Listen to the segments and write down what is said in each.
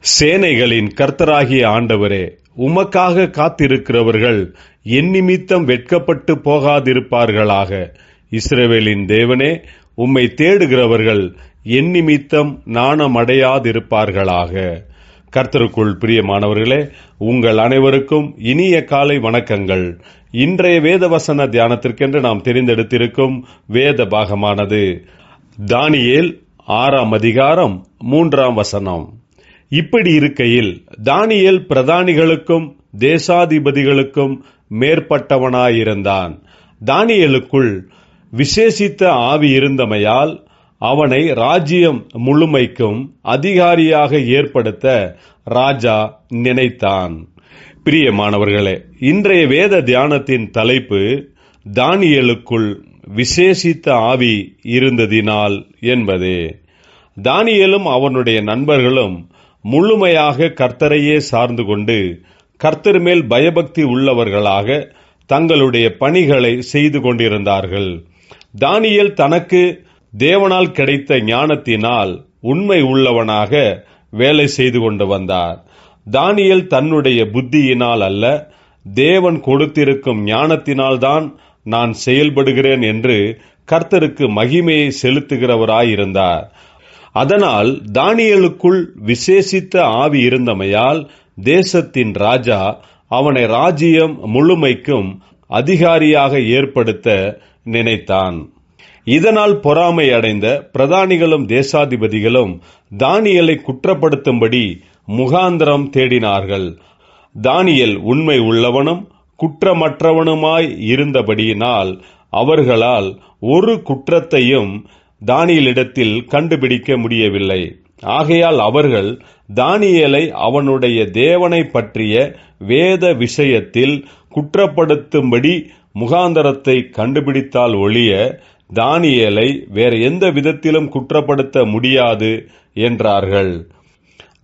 சேனைகளின் கர்த்தராகிய ஆண்டவரே உமக்காக காத்திருக்கிறவர்கள் என் நிமித்தம் வெட்கப்பட்டு போகாதிருப்பார்களாக. இஸ்ரேவேலின் தேவனே உம்மை தேடுகிறவர்கள் என் நிமித்தம் நாணமடையாதிருப்பார்களாக. கர்த்தருக்குள் பிரியமானவர்களே உங்கள் அனைவருக்கும் இனிய காலை வணக்கங்கள். இன்றைய வேதவசன தியானத்திற்கென்று நாம் தெரிந்தெடுத்திருக்கும் வேத பாகமானது. தானியேல் ஆறாம் அதிகாரம் மூன்றாம் வசனம். இப்படி இருக்கையில் தானியல் பிரதானிகளுக்கும் தேசாதிபதிகளுக்கும் மேற்பட்டவனாயிருந்தான். தானியலுக்குள் விசேஷித்த ஆவி இருந்தமையால் அவனை ராஜ்யம் முழுமைக்கும் அதிகாரியாக ஏற்படுத்த ராஜா நினைத்தான். பிரியமானவர்களே இன்றைய வேத தியானத்தின் தலைப்பு தானியலுக்குள் விசேஷித்த ஆவி இருந்ததினால் என்பதே. தானியலும் அவனுடைய நண்பர்களும் முழுமையாக கர்த்தரையே சார்ந்து கொண்டு கர்த்தர் மேல் பயபக்தி உள்ளவர்களாக தங்களுடைய பணிகளை செய்து கொண்டிருந்தார்கள். தானியல் தனக்கு தேவனால் கிடைத்த ஞானத்தினால் உண்மை உள்ளவனாக வேலை செய்து கொண்டு வந்தார். தானியல் தன்னுடைய புத்தியினால் அல்ல தேவன் கொடுத்திருக்கும் ஞானத்தினால்தான் நான் செயல்படுகிறேன் என்று கர்த்தருக்கு மகிமையை செலுத்துகிறவராயிருந்தார். அதனால் தானியலுக்குள் விசேஷித்த ஆவி இருந்தமையால் தேசத்தின் ராஜா அவனை ராஜ்யம் முழுமைக்கும் அதிகாரியாக ஏற்படுத்த நினைத்தான். இதனால் பொறாமை அடைந்த பிரதானிகளும் தேசாதிபதிகளும் தானியலை குற்றப்படுத்தும்படி முகாந்திரம் தேடினார்கள். தானியல் உண்மை உள்ளவனும் குற்றமற்றவனுமாய் இருந்தபடியினால் அவர்களால் ஒரு குற்றத்தையும் தானியலிடத்தில் கண்டுபிடிக்க முடியவில்லை. ஆகையால் அவர்கள் தானியலை அவனுடைய தேவனை பற்றிய வேத விஷயத்தில் குற்றப்படுத்தும்படி முகாந்தரத்தை கண்டுபிடித்தால் ஒழிய தானியலை வேற எந்த விதத்திலும் குற்றப்படுத்த முடியாது என்றார்கள்.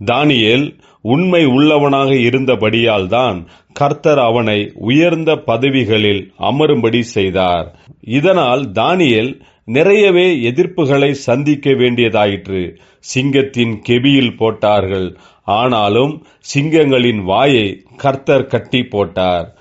தானியேல் உண்மை உள்ளவனாக இருந்தபடியால் தான் கர்த்தர் அவனை உயர்ந்த பதவிகளில் அமரும்படி செய்தார். இதனால் தானியேல் நிறையவே எதிர்ப்புகளை சந்திக்க வேண்டியதாயிற்று. சிங்கத்தின் கெபியில் போட்டார்கள். ஆனாலும் சிங்கங்களின் வாயை கர்த்தர் கட்டி போட்டார்.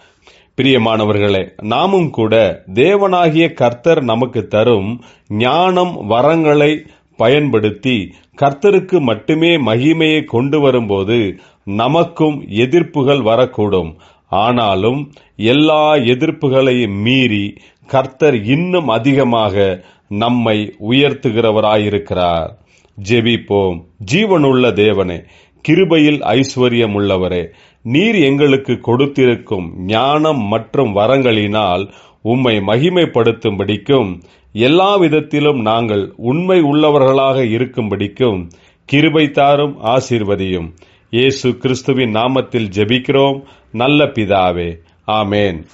பிரியமானவர்களே நாமும் கூட தேவனாகிய கர்த்தர் நமக்கு தரும் ஞானம் வரங்களை பயன்படுத்தி கர்த்தருக்கு மட்டுமே மகிமையை கொண்டு வரும்போது நமக்கும் எதிர்ப்புகள் வரக்கூடும். ஆனாலும் எல்லா எதிர்ப்புகளையும் மீறி கர்த்தர் இன்னும் அதிகமாக நம்மை உயர்த்துகிறவராயிருக்கிறார். ஜெபிப்போம். ஜீவனுள்ள தேவனே கிருபையில் ஐஸ்வர்யம் உள்ளவரே நீர் எங்களுக்கு கொடுத்திருக்கும் ஞானம் மற்றும் வரங்களினால் உம்மை மகிமைப்படுத்தும்படிக்கும் எல்லா விதத்திலும் நாங்கள் உண்மை உள்ளவர்களாக இருக்கும்படிக்கும் கிருபை தாரும் ஆசீர்வதியும். இயேசு கிறிஸ்துவின் நாமத்தில் ஜெபிக்கிறோம். நல்ல பிதாவே. ஆமேன்.